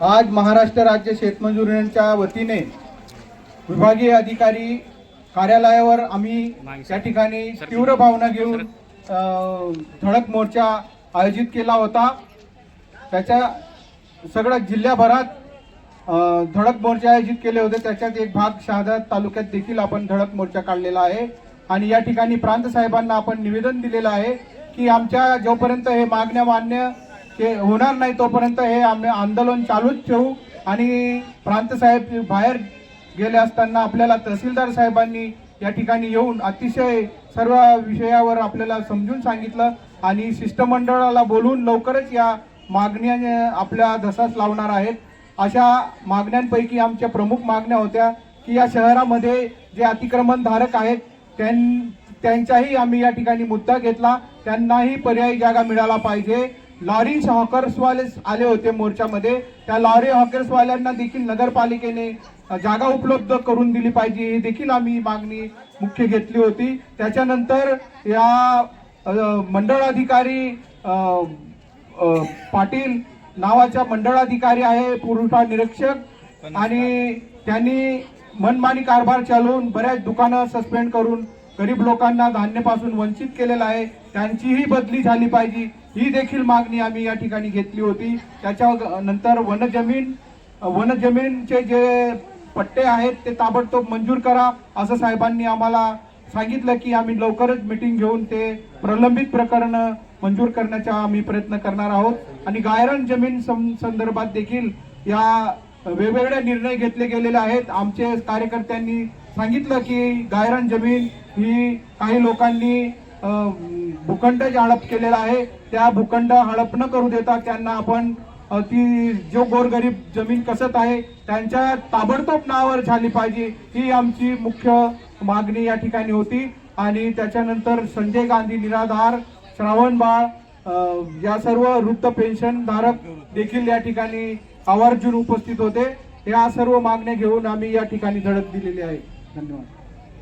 आज महाराष्ट्र राज्य शेतमजूर युनियनच्या वतीने विभागीय अधिकारी कार्यालयावर आम्ही त्या ठिकाणी तीव्र भावना घेऊन धडक मोर्चा आयोजित केला होता. त्याच्या सगळ्या जिल्ह्याभरात धडक मोर्चा आयोजित केले होते. त्याच्यात एक भाग शहादा तालुक्यात देखील आपण धडक मोर्चा काढलेला आहे. आणि या ठिकाणी प्रांत साहेबांना आपण निवेदन दिलेलं आहे की आमच्या जोपर्यंत हे मागण्या मान्य ते होणार नाही तोपर्यंत हे आम्ही आंदोलन चालूच ठेवू. आणि प्रांत साहेब बाहेर गेले असताना आपल्याला तहसीलदार साहेबांनी या ठिकाणी येऊन अतिशय सर्व विषयावर आपल्याला समजून सांगितलं आणि शिष्टमंडळाला बोलून लवकरच या मागण्या आपल्या धसास लावणार आहेत. अशा मागण्यांपैकी आमच्या प्रमुख मागण्या होत्या की या शहरामध्ये जे अतिक्रमणधारक आहेत त्यां त्यांचाही आम्ही या ठिकाणी मुद्दा घेतला. त्यांनाही पर्यायी जागा मिळाला पाहिजे. लॉरी हॉकर्सवाले आले होते मोर्चामध्ये. त्या लॉरी हॉकर्सवाल्यांना देखील नगरपालिकेने जागा उपलब्ध करून दिली पाहिजे ही देखील आम्ही मागणी मुख्य घेतली होती. त्याच्यानंतर या मंडळाधिकारी पाटील नावाचा मंडळाधिकारी आहे पुरवठा निरीक्षक. आणि त्यांनी मनमानी कारभार चालवून बऱ्याच दुकानं सस्पेंड करून गरीब लोकांना धान्यापासून वंचित केलेलं आहे. त्यांचीही बदली झाली पाहिजे. ही देखील मागणी आम्ही या ठिकाणी घेतली होती. त्याच्या नंतर वनजमीन वनजमीनचे जे पट्टे आहेत ते ताबडतोब मंजूर करा असं साहेबांनी आम्हाला सांगितलं की आम्ही लवकरच मिटिंग घेऊन ते प्रलंबित प्रकरण मंजूर करण्याचा आम्ही प्रयत्न करणार आहोत. आणि गायरन जमीन सं- संदर्भात देखील या वेगवेगळे निर्णय घेतले गेलेले आहेत. आमचे कार्यकर्त्यांनी सांगितलं की गायरन जमीन ही काही लोकांनी भूखंड जे हडप केलेला आहे त्या भूखंड हडप न करू देता त्यांना आपण ती जो गोरगरीब जमीन कसत आहे त्यांच्या ताबडतोब नावावर झाली पाहिजे ही आमची मुख्य मागणी या ठिकाणी होती. आणि त्याच्यानंतर संजय गांधी निराधार श्रावणबाळ या सर्व वृत्त पेन्शन धारक देखील या ठिकाणी आवर्जून उपस्थित होते. या सर्व मागण्या घेऊन आम्ही या ठिकाणी धडक दिलेली आहे. धन्यवाद.